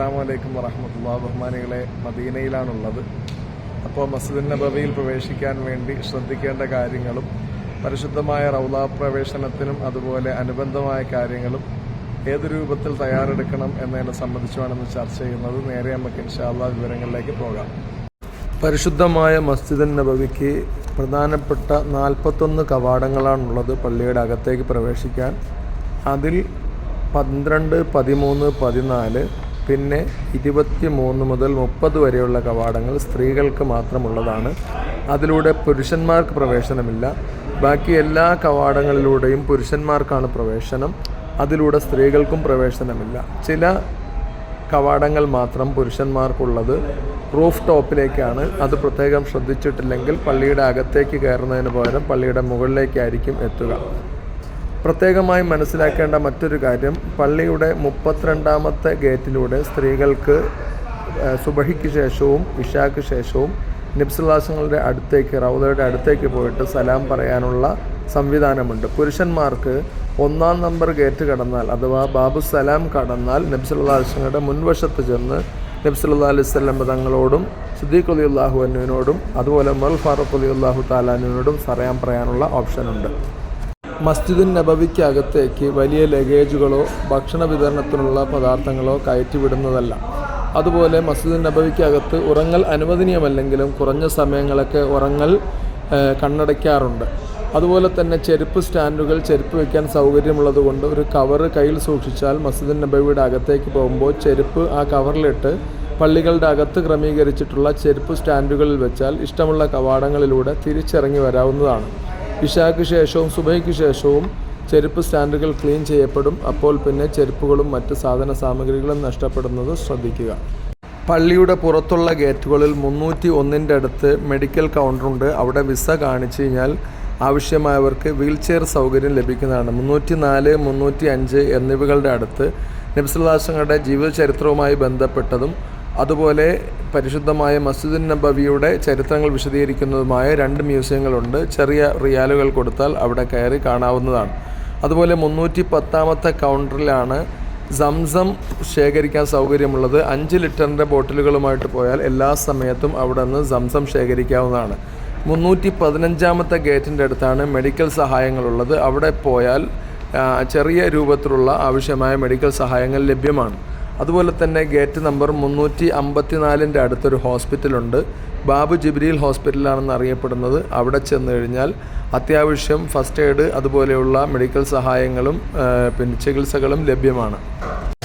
അസ്സാം വലൈക്കും വറഹമത്തുള്ള ബഹുമാനികളെ മദീനയിലാണുള്ളത്. അപ്പോൾ മസ്ജിദ് നബവിയിൽ പ്രവേശിക്കാൻ വേണ്ടി ശ്രദ്ധിക്കേണ്ട കാര്യങ്ങളും പരിശുദ്ധമായ റൌലാ പ്രവേശനത്തിനും അതുപോലെ അനുബന്ധമായ കാര്യങ്ങളും ഏത് രൂപത്തിൽ തയ്യാറെടുക്കണം എന്നതിനെ സംബന്ധിച്ചുമാണ് ചർച്ച ചെയ്യുന്നത്. നേരെ നമുക്ക് ഇൻഷാല്ല വിവരങ്ങളിലേക്ക് പോകാം. പരിശുദ്ധമായ മസ്ജിദ് നബവിക്ക് പ്രധാനപ്പെട്ട നാൽപ്പത്തൊന്ന് കവാടങ്ങളാണുള്ളത് പള്ളിയുടെ അകത്തേക്ക് പ്രവേശിക്കാൻ. അതിൽ പന്ത്രണ്ട് പതിമൂന്ന് പതിനാല് പിന്നെ ഇരുപത്തി മൂന്ന് മുതൽ മുപ്പത് വരെയുള്ള കവാടങ്ങൾ സ്ത്രീകൾക്ക് മാത്രമുള്ളതാണ്. അതിലൂടെ പുരുഷന്മാർക്ക് പ്രവേശനമില്ല. ബാക്കി എല്ലാ കവാടങ്ങളിലൂടെയും പുരുഷന്മാർക്കാണ് പ്രവേശനം. അതിലൂടെ സ്ത്രീകൾക്കും പ്രവേശനമില്ല. ചില കവാടങ്ങൾ മാത്രം പുരുഷന്മാർക്കുള്ളത്. റൂഫ് ടോപ്പിലേക്കാണ്. അത് പ്രത്യേകം ശ്രദ്ധിച്ചിട്ടില്ലെങ്കിൽ പള്ളിയുടെ അകത്തേക്ക് കയറുന്നതിന് പകരം പള്ളിയുടെ മുകളിലേക്കായിരിക്കും എത്തുക. പ്രത്യേകമായി മനസ്സിലാക്കേണ്ട മറ്റൊരു കാര്യം പള്ളിയുടെ മുപ്പത്തിരണ്ടാമത്തെ ഗേറ്റിലൂടെ സ്ത്രീകൾക്ക് സുബഹിക്ക് ശേഷവും ഇഷാക്ക് ശേഷവും നിബ്സുല്ലാസങ്ങളുടെ അടുത്തേക്ക് റൗദയുടെ അടുത്തേക്ക് പോയിട്ട് സലാം പറയാനുള്ള സംവിധാനമുണ്ട്. പുരുഷന്മാർക്ക് ഒന്നാം നമ്പർ ഗേറ്റ് കടന്നാൽ അഥവാ ബാബു സലാം കടന്നാൽ നബ്സുല്ലാസങ്ങളുടെ മുൻവശത്ത് ചെന്ന് നബ്സുല്ലാ അലൈഹി സ്വലം തങ്ങളോടും സുദ്ദീഖ് അലി അള്ളാഹു അനുവിനോടും അതുപോലെ മുൽ ഫാറൂഖ് അലി അള്ളാഹു താലാനുവിനോടും സറയാൻ പറയാനുള്ള ഓപ്ഷനുണ്ട്. മസ്ജിദുൻ നബവിക്കകത്തേക്ക് വലിയ ലഗേജുകളോ ഭക്ഷണ വിതരണത്തിനുള്ള പദാർത്ഥങ്ങളോ കയറ്റിവിടുന്നതല്ല. അതുപോലെ മസ്ജിദുൻ നബവിക്കകത്ത് ഉറങ്ങൽ അനുവദനീയമല്ലെങ്കിലും കുറഞ്ഞ സമയങ്ങളൊക്കെ ഉറങ്ങൽ കണ്ണടയ്ക്കാറുണ്ട്. അതുപോലെ തന്നെ ചെരുപ്പ് സ്റ്റാൻഡുകൾ ചെരുപ്പ് വയ്ക്കാൻ സൗകര്യമുള്ളതുകൊണ്ട് ഒരു കവറ് കയ്യിൽ സൂക്ഷിച്ചാൽ മസ്ജിദുൻ നബവിയുടെ അകത്തേക്ക് പോകുമ്പോൾ ചെരുപ്പ് ആ കവറിലിട്ട് പള്ളികളുടെ അകത്ത് ക്രമീകരിച്ചിട്ടുള്ള ചെരുപ്പ് സ്റ്റാൻഡുകളിൽ വെച്ചാൽ ഇഷ്ടമുള്ള കവാടങ്ങളിലൂടെ തിരിച്ചിറങ്ങി വരാവുന്നതാണ്. ഇഷാക്ക് ശേഷവും സുബൈക്ക് ശേഷവും ചെരുപ്പ് സ്റ്റാൻഡുകൾ ക്ലീൻ ചെയ്യപ്പെടും. അപ്പോൾ പിന്നെ ചെരുപ്പുകളും മറ്റ് സാധന സാമഗ്രികളും നഷ്ടപ്പെടുന്നത് ശ്രദ്ധിക്കുക. പള്ളിയുടെ പുറത്തുള്ള ഗേറ്റുകളിൽ മുന്നൂറ്റി ഒന്നിന്റെ അടുത്ത് മെഡിക്കൽ കൗണ്ടറുണ്ട്. അവിടെ വിസ കാണിച്ചു കഴിഞ്ഞാൽ ആവശ്യമായവർക്ക് വീൽ ചെയർ സൗകര്യം ലഭിക്കുന്നതാണ്. മുന്നൂറ്റി നാല് മുന്നൂറ്റി അഞ്ച് എന്നിവകളുടെ അടുത്ത് നബ്സുല്ലാസങ്ങളുടെ ജീവചരിത്രവുമായി ബന്ധപ്പെട്ടതും അതുപോലെ പരിശുദ്ധമായ മസ്ജിദുൻ നബവിയുടെ ചരിത്രങ്ങൾ വിശദീകരിക്കുന്നതുമായ രണ്ട് മ്യൂസിയങ്ങളുണ്ട്. ചെറിയ റിയാലുകൾ കൊടുത്താൽ അവിടെ കയറി കാണാവുന്നതാണ്. അതുപോലെ മുന്നൂറ്റി പത്താമത്തെ കൗണ്ടറിലാണ് സംസം ശേഖരിക്കാൻ സൗകര്യമുള്ളത്. അഞ്ച് ലിറ്ററിന്റെ ബോട്ടിലുകളുമായിട്ട് പോയാൽ എല്ലാ സമയത്തും അവിടെ നിന്ന് സംസം ശേഖരിക്കാവുന്നതാണ്. മുന്നൂറ്റി പതിനഞ്ചാമത്തെ ഗേറ്റിന്റെ അടുത്താണ് മെഡിക്കൽ സഹായങ്ങളുള്ളത്. അവിടെ പോയാൽ ചെറിയ രൂപത്തിലുള്ള ആവശ്യമായ മെഡിക്കൽ സഹായങ്ങൾ ലഭ്യമാണ്. അതുപോലെ തന്നെ ഗേറ്റ് നമ്പർ മുന്നൂറ്റി അമ്പത്തിനാലിന്റെ അടുത്തൊരു ഹോസ്പിറ്റലുണ്ട്. ബാബു ജിബ്രീൽ ഹോസ്പിറ്റലാണെന്ന് അറിയപ്പെടുന്നത്. അവിടെ ചെന്ന് കഴിഞ്ഞാൽ അത്യാവശ്യം ഫസ്റ്റ് എയ്ഡ് അതുപോലെയുള്ള മെഡിക്കൽ സഹായങ്ങളും പിന്നെ ചികിത്സകളും ലഭ്യമാണ്.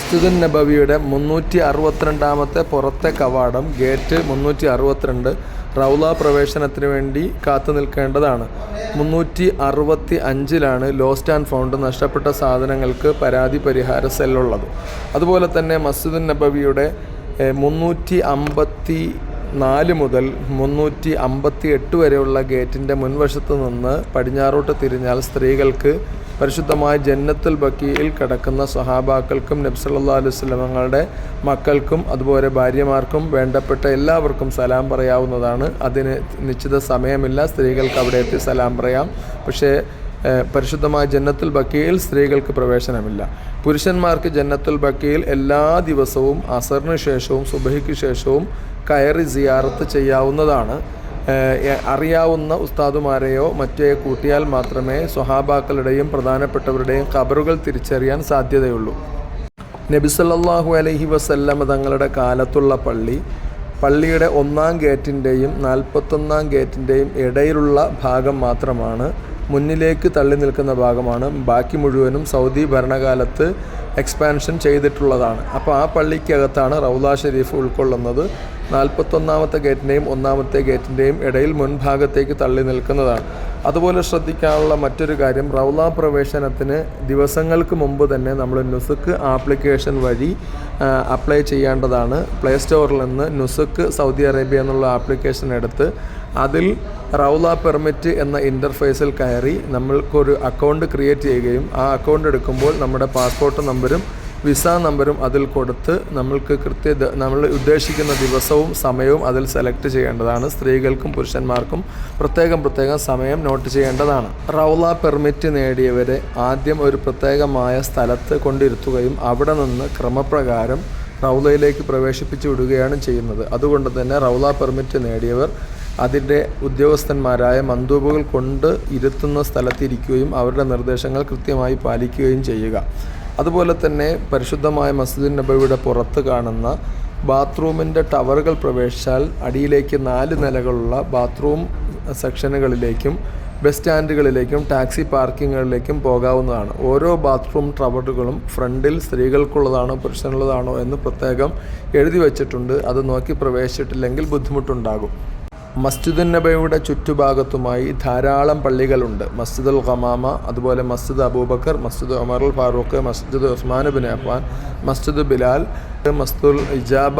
മസ്ജിദുൻ നബവിയുടെ മുന്നൂറ്റി അറുപത്തിരണ്ടാമത്തെ പുറത്തെ കവാടം ഗേറ്റ് മുന്നൂറ്റി അറുപത്തിരണ്ട് റൗല പ്രവേശനത്തിന് വേണ്ടി കാത്തു നിൽക്കേണ്ടതാണ്. മുന്നൂറ്റി അറുപത്തി അഞ്ചിലാണ് ലോസ്റ്റ് ആൻഡ് ഫൗണ്ട് നഷ്ടപ്പെട്ട സാധനങ്ങൾക്ക് പരാതി പരിഹാര സെല്ലുള്ളത്. അതുപോലെ തന്നെ മസ്ജിദുൻ നബവിയുടെ മുന്നൂറ്റി അമ്പത്തി നാല് മുതൽ മുന്നൂറ്റി അമ്പത്തി എട്ട് വരെയുള്ള ഗേറ്റിന്റെ മുൻവശത്ത് നിന്ന് പടിഞ്ഞാറോട്ട് തിരിഞ്ഞാൽ സ്ത്രീകൾക്ക് പരിശുദ്ധമായ ജന്നത്തുൽ ബക്കിയിൽ കിടക്കുന്ന സഹാബാക്കൾക്കും നബ്സല്ലാ അലൈഹി സ്വലമങ്ങളുടെ മക്കൾക്കും അതുപോലെ ഭാര്യമാർക്കും വേണ്ടപ്പെട്ട എല്ലാവർക്കും സലാം പറയാവുന്നതാണ്. അതിന് നിശ്ചിത സമയമില്ല. സ്ത്രീകൾക്ക് അവിടെ എത്തി സലാം പറയാം. പക്ഷേ പരിശുദ്ധമായ ജന്നത്തുൽ ബക്കിയിൽ സ്ത്രീകൾക്ക് പ്രവേശനമില്ല. പുരുഷന്മാർക്ക് ജന്നത്തുൽ ബക്കിയിൽ എല്ലാ ദിവസവും അസറിന് ശേഷവും സുബഹിക്ക് ശേഷവും കയറി സിയാറത്ത് ചെയ്യാവുന്നതാണ്. അറിയാവുന്ന ഉസ്താദുമാരെയോ മറ്റേ കൂട്ടിയാൽ മാത്രമേ സ്വഹാബാക്കളുടെയും പ്രധാനപ്പെട്ടവരുടെയും ഖബറുകൾ തിരിച്ചറിയാൻ സാധ്യതയുള്ളൂ. നബി സല്ലല്ലാഹു അലൈഹി വസല്ലമ തങ്ങളുടെ കാലത്തുള്ള പള്ളി പള്ളിയുടെ ഒന്നാം ഗേറ്റിന്റെയും നാൽപ്പത്തൊന്നാം ഗേറ്റിന്റെയും ഇടയിലുള്ള ഭാഗം മാത്രമാണ് മുന്നിലേക്ക് തള്ളി നിൽക്കുന്ന ഭാഗമാണ്. ബാക്കി മുഴുവനും സൗദി ഭരണകാലത്ത് എക്സ്പാൻഷൻ ചെയ്തിട്ടുള്ളതാണ്. അപ്പോൾ ആ പള്ളിക്കകത്താണ് റൗദ ഷെരീഫ് ഉൾക്കൊള്ളുന്നത്. നാൽപ്പത്തൊന്നാമത്തെ ഗേറ്റിന്റെയും ഒന്നാമത്തെ ഗേറ്റിന്റെയും ഇടയിൽ മുൻഭാഗത്തേക്ക് തള്ളി നിൽക്കുന്നതാണ്. അതുപോലെ ശ്രദ്ധിക്കാനുള്ള മറ്റൊരു കാര്യം റൗല പ്രവേശനത്തിന് ദിവസങ്ങൾക്ക് മുമ്പ് തന്നെ നമ്മൾ നുസുക്ക് ആപ്ലിക്കേഷൻ വഴി അപ്ലൈ ചെയ്യേണ്ടതാണ്. പ്ലേ സ്റ്റോറിൽ നിന്ന് നുസുക്ക് സൗദി അറേബ്യ എന്നുള്ള ആപ്ലിക്കേഷൻ എടുത്ത് അതിൽ റൗല പെർമിറ്റ് എന്ന ഇന്റർഫേസിൽ കയറി നമ്മൾക്കൊരു അക്കൗണ്ട് ക്രിയേറ്റ് ചെയ്യുകയും ആ അക്കൗണ്ട് എടുക്കുമ്പോൾ നമ്മുടെ പാസ്പോർട്ട് നമ്പരും വിസ നമ്പരും അതിൽ കൊടുത്ത് നമ്മൾക്ക് കൃത്യ നമ്മൾ ഉദ്ദേശിക്കുന്ന ദിവസവും സമയവും അതിൽ സെലക്ട് ചെയ്യേണ്ടതാണ്. സ്ത്രീകൾക്കും പുരുഷന്മാർക്കും പ്രത്യേകം പ്രത്യേകം സമയം നോട്ട് ചെയ്യേണ്ടതാണ്. റൗല പെർമിറ്റ് നേടിയവരെ ആദ്യം ഒരു പ്രത്യേകമായ സ്ഥലത്ത് കൊണ്ടിരുത്തുകയും അവിടെ നിന്ന് ക്രമപ്രകാരം റൗലയിലേക്ക് പ്രവേശിപ്പിച്ചു വിടുകയാണ് ചെയ്യുന്നത്. അതുകൊണ്ട് തന്നെ റൗല പെർമിറ്റ് നേടിയവർ അതിന്റെ ഉദ്യോഗസ്ഥന്മാരായ മന്ദൂബുകൾ കൊണ്ട് ഇരുത്തുന്ന സ്ഥലത്തിരിക്കുകയും അവരുടെ നിർദ്ദേശങ്ങൾ കൃത്യമായി പാലിക്കുകയും ചെയ്യുക. അതുപോലെ തന്നെ പരിശുദ്ധമായ മസ്ജിദ് നബിയുടെ പുറത്ത് കാണുന്ന ബാത്റൂമിന്റെ ടവറുകൾ പ്രവേശിച്ചാൽ അടിയിലേക്ക് നാല് നിലകളുള്ള ബാത്റൂം സെക്ഷനുകളിലേക്കും ബസ് സ്റ്റാൻഡുകളിലേക്കും ടാക്സി പാർക്കിങ്ങുകളിലേക്കും പോകാവുന്നതാണ്. ഓരോ ബാത്റൂം ടവറുകളും ഫ്രണ്ടിൽ സ്ത്രീകൾക്കുള്ളതാണോ പുരുഷനുള്ളതാണോ എന്ന് പ്രത്യേകം എഴുതി വച്ചിട്ടുണ്ട്. അത് നോക്കി പ്രവേശിച്ചിട്ടില്ലെങ്കിൽ ബുദ്ധിമുട്ടുണ്ടാകും. മസ്ജിദുൻ നബയുടെ ചുറ്റുഭാഗത്തുമായി ധാരാളം പള്ളികളുണ്ട്. മസ്ജിദ് മസ്ജിദുൽ ഖമാമ അതുപോലെ മസ്ജിദ് അബൂബക്കർ മസ്ജിദ് ഉമറുൽ ഫാറൂഖ് മസ്ജിദ് ഉസ്മാൻ ബിൻ അഫ്വാൻ മസ്ജിദ് ബിലാൽ മസ്ജിദുൽ ഇജാബ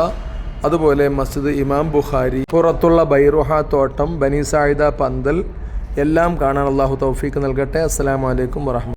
അതുപോലെ മസ്ജിദ് ഇമാം ബുഖാരി. പുറത്തുള്ള ബൈറുഹ തോട്ടം ബനി സായിദ പന്തൽ എല്ലാം കാണാൻ അള്ളാഹു തൗഫീക്ക് നൽകട്ടെ. അസ്സാം വലൈക്കും വറഹ്മ